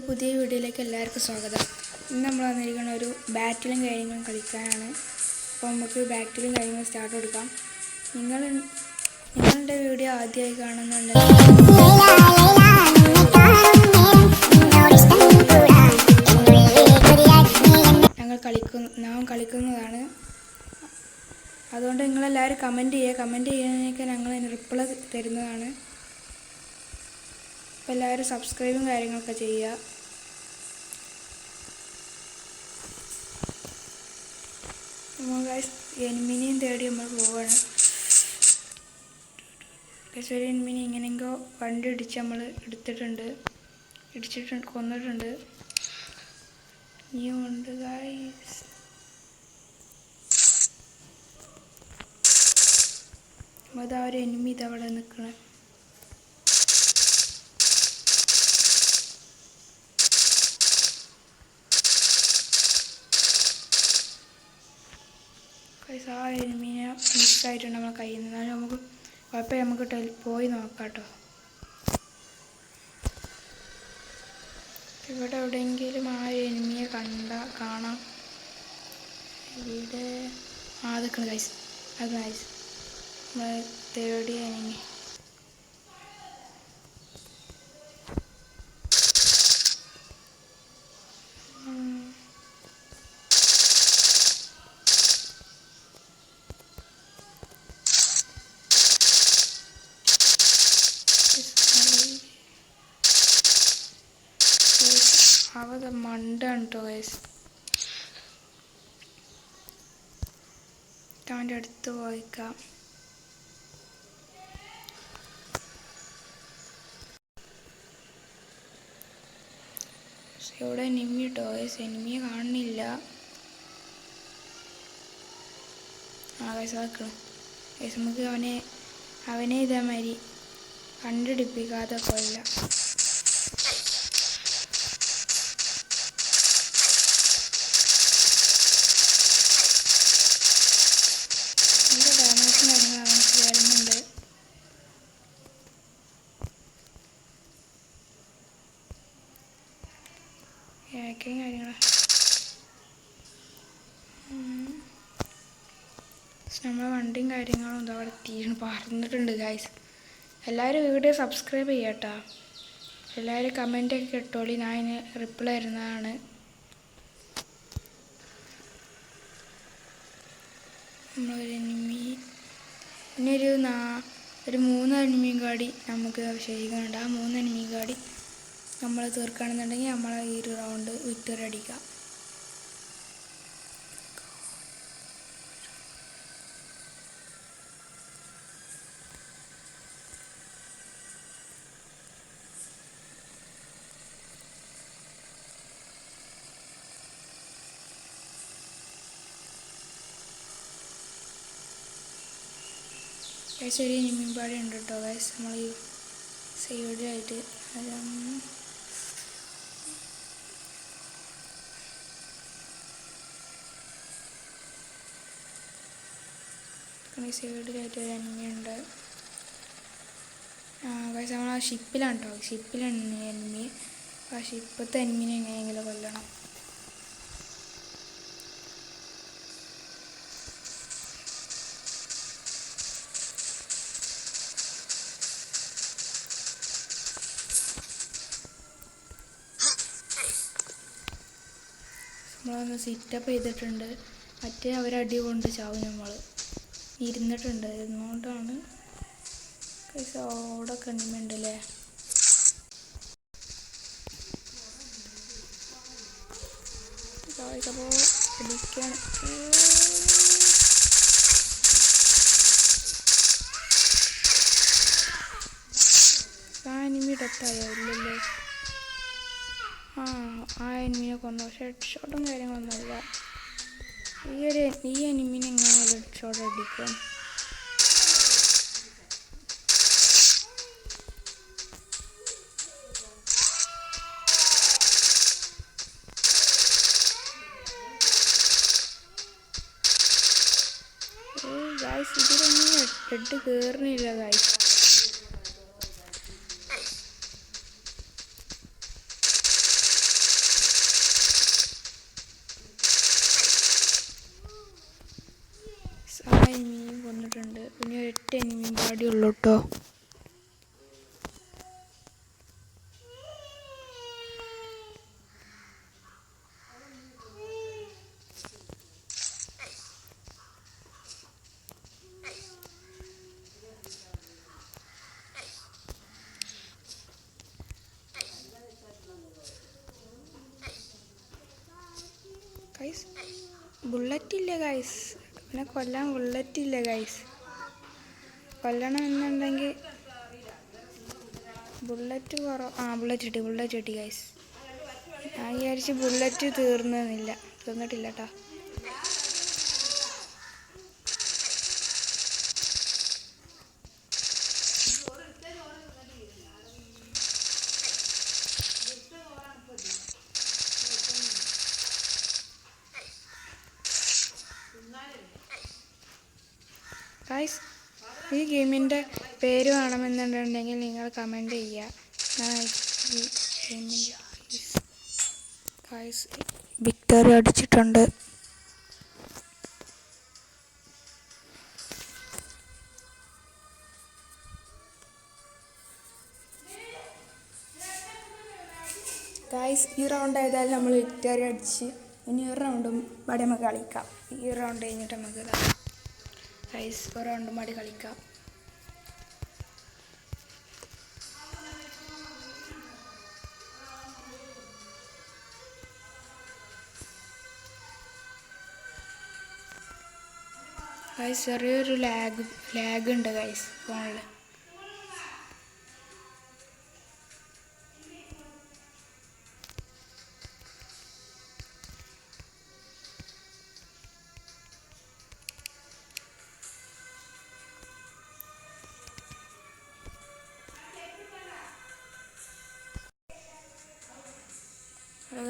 എന്റെ പുതിയ വീഡിയോയിലേക്ക് എല്ലാവർക്കും സ്വാഗതം. ഇന്ന് നമ്മൾ വന്നിരിക്കുന്ന ഒരു ബാറ്റിലും കാര്യങ്ങളും കളിക്കാനാണ്. അപ്പോൾ നമുക്ക് ബാറ്റിലും കാര്യങ്ങളും സ്റ്റാർട്ട് കൊടുക്കാം നിങ്ങൾ നിങ്ങളുടെ വീഡിയോ ആദ്യമായി കാണുന്നുണ്ടെങ്കിൽ ഞങ്ങൾ കളിക്കുന്ന നാം കളിക്കുന്നതാണ്. അതുകൊണ്ട് നിങ്ങളെല്ലാവരും കമന്റ് ചെയ്യുക. കമന്റ് ചെയ്യുന്നതിനൊക്കെ ഞങ്ങൾ റിപ്ലൈ തരുന്നതാണ്. അപ്പോൾ എല്ലാവരും സബ്സ്ക്രൈബും കാര്യങ്ങളൊക്കെ ചെയ്യുക. നമ്മൾ ഗൈസ് എനിമിനെയും തേടി നമ്മൾ ഗൈസ് ഒരു എനിമിനെ ഇങ്ങനെയെങ്കോ വണ്ടി ഇടിച്ച് നമ്മൾ എടുത്തിട്ടുണ്ട്. ഇടിച്ചിട്ടുണ്ട് കൊന്നിട്ടുണ്ട്. ഇനിയും ഉണ്ട് ഗൈസ് അതാ ഒരു എനിമി ഇതവിടെ നിൽക്കണേ ഗൈസ് ആ എനിമീനെ മിസ്സായിട്ടുണ്ട് നമ്മളെ കയ്യിൽ നിന്ന്. എന്നാലും നമുക്ക് കുഴപ്പമില്ല നമുക്ക് ടെൽ പോയി നോക്കാം കേട്ടോ. ഇവിടെ എവിടെയെങ്കിലും ആ എനിമിയെ കണ്ട കാണാം. ഇവിടെ ആ അതൊക്കെ ഗൈസ് അത് ഗൈസ് നമ്മളെ തേടി എനിമി മണ്ടാണ് കേട്ടോ ഗൈസ് അവന്റെ അടുത്ത് പോയിക്കാം. ഇവിടെ എനിമി കേട്ടോ ഗൈസ് എനിമിയെ കാണുന്നില്ല. ആ ഗൈസ് ആക്കണം ഗൈസ് നമുക്ക് അവനെ അവനെ ഇതേമാതിരി കണ്ടുപിടിപ്പിക്കാതെ കൊല്ല ഏക്കയും കാര്യങ്ങളും. നമ്മളെ വണ്ടിയും കാര്യങ്ങളും എന്താ അവിടെ തീരണം പറഞ്ഞിട്ടുണ്ട് ഗായ്സ് എല്ലാവരും വീഡിയോ സബ്സ്ക്രൈബ് ചെയ്യട്ടോ. എല്ലാവരും കമന്റൊക്കെ കിട്ടോളി ഞാൻ അതിന് റിപ്ലൈ തരുന്നതാണ്. നമ്മളൊരു എനിമി പിന്നെ ഒരു നാ ഒരു മൂന്ന് എനിമിയും കാടി നമുക്ക് ശരിക്കുന്നുണ്ട് ആ മൂന്ന് എനിമിയും കാടി നമ്മൾ തീർക്കുകയാണെന്നുണ്ടെങ്കിൽ നമ്മൾ ഈ ഒരു റൗണ്ട് വിക്ടറി അടിക്കുക ഗൈസ് ഒരു ഉണ്ട് കേട്ടോ ഗൈസ് നമ്മൾ ഈ സൈഡിലായിട്ട് ഈ സൈഡിലായിട്ട് ഒരു എണ്ണയുണ്ട് പക്ഷേ നമ്മൾ ആ ഷിപ്പിലാണ് കേട്ടോ ഷിപ്പിലാണ് എനിമി ആ ഷിപ്പത്തെ എനിമിനെ എങ്ങനെയെങ്കിലും കൊല്ലണം. നമ്മളൊന്ന് സിറ്റപ്പ് ചെയ്തിട്ടുണ്ട്. മറ്റേ അവരടി കൊണ്ട് ചാവും നമ്മൾ ഇരുന്നിട്ടുണ്ട് ഇരുന്നുകൊണ്ടാണ് പൈസ അവിടെ കണ്ണിമുണ്ടല്ലേ അപ്പോൾ അടിക്കാൻ. ഇല്ലല്ലോ. ആ ആ എനിമിനെ കൊന്നു. പക്ഷെ ഹെഡ് ഷോട്ടും കാര്യങ്ങളൊന്നുമില്ല. ഈ ഒരു ഈ എനിമിനെ എങ്ങനെ ഹെഡ് ഷോട്ട് അടിക്കും ഗായ്സ് ഇതിലൊന്നും ഹെഡ് കയറുന്നില്ല ഗായ്സ് കേട്ടോ. ഗൈസ് ബുള്ളറ്റ് ഇല്ല ഗൈസ് പിന്നെ കൊല്ലാൻ ബുള്ളറ്റ് ഇല്ല ഗൈസ് കൊല്ലണം എന്നുണ്ടെങ്കിൽ ബുള്ളറ്റ് കുറവ്. ആ ബുള്ളറ്റ് കിട്ടി ബുള്ളറ്റ് കിട്ടി ഗൈസ് ഞാൻ വിചാരിച്ച് ബുള്ളറ്റ് തീർന്നില്ല. തീർന്നിട്ടില്ല കേട്ടോ ഗൈസ് ഈ ഗെയിമിന്റെ പേര് വേണമെന്നുണ്ടെങ്കിൽ നിങ്ങൾ കമന്റ് ചെയ്യുക വിക്ടറി അടിച്ചിട്ടുണ്ട്. ഗായ്സ് ഈ റൗണ്ട് ആയതായാലും നമ്മൾ വിക്ടറി അടിച്ച്. ഇനി ഒരു റൗണ്ടും നമുക്ക് കളിക്കാം. ഈ റൗണ്ട് കഴിഞ്ഞിട്ട് നമുക്ക് ഗൈസ് ഒരു രണ്ടും കളിക്കാം. ഗൈസ് ചെറിയൊരു ലാഗ് ലാഗ് ഉണ്ട് ഗൈസ് ഫോണിൽ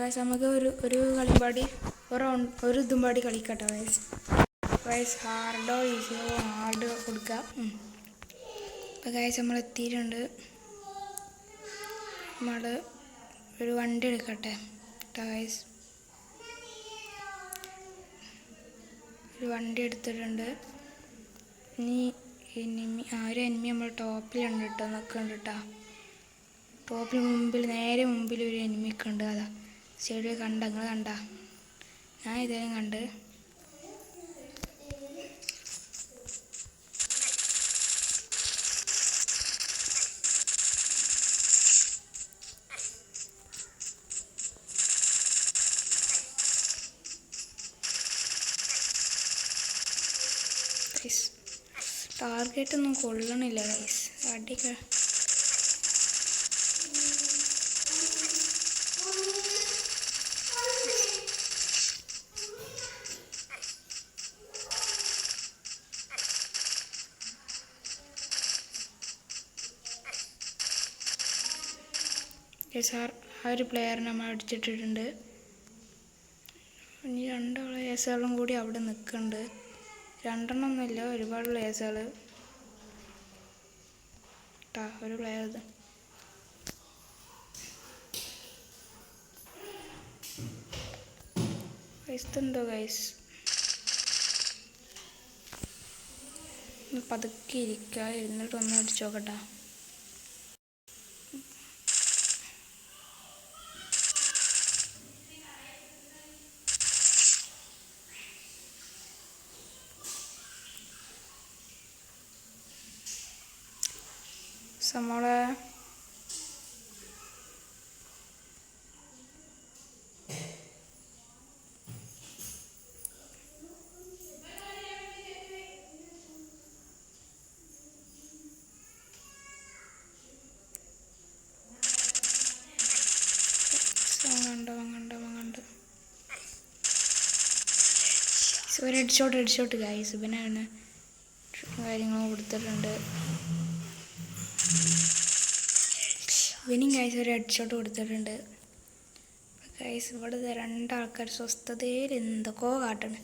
ഗൈസ് നമുക്ക് ഒരു ഒരു കളിയും പാടി ഒരു ഒരു ഇതും പാടി കളിക്കട്ടെ ഗായ്സ് ഗായ്സ് ഹാർഡോ ഈസിയോ ഹാർഡ് കൊടുക്കാം. അപ്പോൾ ഗൈസ് നമ്മൾ എത്തിയിട്ടുണ്ട്. നമ്മൾ ഒരു വണ്ടി എടുക്കട്ടെ കേട്ടോ ഗൈസ് ഒരു വണ്ടി എടുത്തിട്ടുണ്ട്. ഇനി എനിമി ആ ഒരു എനിമി നമ്മൾ ടോപ്പിലുണ്ട് കേട്ടോ നിൽക്കുന്നുണ്ട് കേട്ടോ ടോപ്പിന് മുമ്പിൽ നേരെ മുമ്പിൽ ഒരു എനിമിക്കുണ്ട് അതാ. സൈഡിൽ കണ്ട നിങ്ങൾ കണ്ട. ഞാൻ ഇതേലും കണ്ട്. ടാർഗറ്റ് ഒന്നും കൊള്ളണില്ല ഗൈസ് അടിക്ക സാർ. ആ ഒരു പ്ലെയറിനെ നമ്മൾ അടിച്ചിട്ടിട്ടുണ്ട്. ഇനി രണ്ട് ലേസുകളും കൂടി അവിടെ നിൽക്കുന്നുണ്ട്. രണ്ടെണ്ണം ഒന്നുമില്ല ഒരുപാട് ലേസുകൾ ട്ടാ ഒരു പ്ലെയർ ഇത്. ഇതെന്തോ ഗൈസ് പതുക്കെ ഇരിക്കുക ഇരുന്നിട്ട് ഒന്ന് അടിച്ചു നോക്കട്ടെ നമ്മളെ കണ്ടോ കണ്ടോ കണ്ടോ? ഒരു ഹെഡ്ഷോട്ട് ഹെഡ്ഷോട്ട് ഗായ്സ് ഇവനാണ് കാര്യങ്ങളും കൊടുത്തിട്ടുണ്ട്. ഇവനും ഗൈസ് ഒരു ഹെഡ്ഷോട്ട് കൊടുത്തിട്ടുണ്ട്. ഗൈസ് ഇവിടെ രണ്ടാൾക്കാർ സ്വസ്ഥതയിൽ എന്തൊക്കെയോ കാട്ടണ്.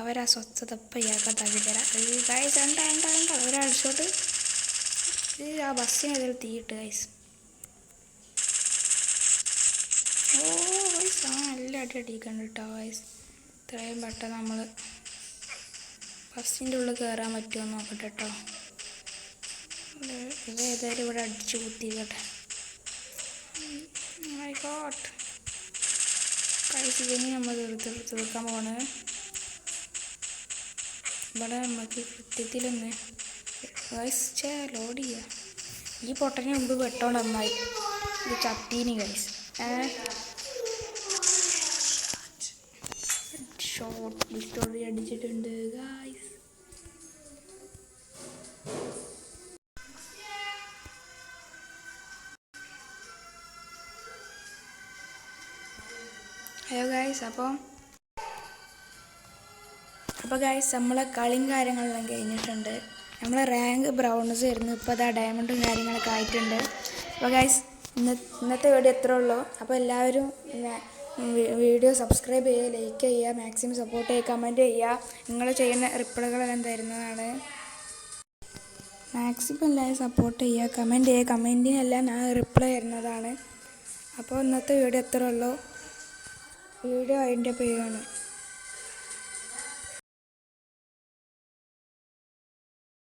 അവരാ സ്വസ്ഥത ഇപ്പം ഇയാൾക്കത്താക്കി തരാം. ഗൈസ് രണ്ട രണ്ട രണ്ട ഒരു ഹെഡ്ഷോട്ട് ഇത് ആ ബസ്സിന് ഇതിൽ തീയിട്ട് ഗൈസ് ഓ ഗൈസ് ആ നല്ല അടി കേട്ടോ ഗൈസ് ഇത്രയും പെട്ടെന്ന് നമ്മൾ ബസ്സിന്റെ ഉള്ളിൽ കയറാൻ പറ്റുമോ നോക്കട്ടെ കേട്ടോ ഇത് ഏതായാലും ഇവിടെ അടിച്ചു കുത്തിക്കട്ടെ മൈ ഗോഡ് കഴിച്ച് ഇനി നമ്മൾ തീർത്ത് തീർക്കാൻ പോണ് ഇവിടെ നമുക്ക് കൃത്യത്തിലൊന്ന് ഗൈസ് ലോഡ് ചെയ്യാം. ഈ പൊട്ടനെ മുമ്പ് വെട്ടോണ്ട് നന്നായി. ഇത് ചട്ടീനി ഗൈസ് ഷോർട്ട് സ്റ്റോറി അടിച്ചിട്ടുണ്ട്. ഗൈസ് ഹലോ ഗായ്സ് അപ്പോൾ അപ്പോൾ ഗായ്സ് നമ്മളെ കളിയും കാര്യങ്ങളെല്ലാം കഴിഞ്ഞിട്ടുണ്ട്. നമ്മളെ റാങ്ക് ബ്രൗൺസ് ആയിരുന്നു. ഇപ്പോൾ അതാ ഡയമണ്ടും കാര്യങ്ങളൊക്കെ ആയിട്ടുണ്ട്. അപ്പോൾ ഗായ്സ് ഇന്ന് ഇന്നത്തെ വീഡിയോ എത്ര ഉള്ളൂ. അപ്പോൾ എല്ലാവരും വീഡിയോ സബ്സ്ക്രൈബ് ചെയ്യുക ലൈക്ക് ചെയ്യുക മാക്സിമം സപ്പോർട്ട് ചെയ്യുക കമന്റ് ചെയ്യുക. നിങ്ങൾ ചെയ്യുന്ന റിപ്ലൈകളെല്ലാം തരുന്നതാണ്. മാക്സിമം എല്ലാവരും സപ്പോർട്ട് ചെയ്യുക കമന്റ് ചെയ്യുക. കമന്റിനെല്ലാം ഞാൻ റിപ്ലൈ തരുന്നതാണ്. അപ്പോൾ ഇന്നത്തെ വീഡിയോ എത്ര ഉള്ളൂ. വീഡിയോ അതിന്റെ പേരാണ്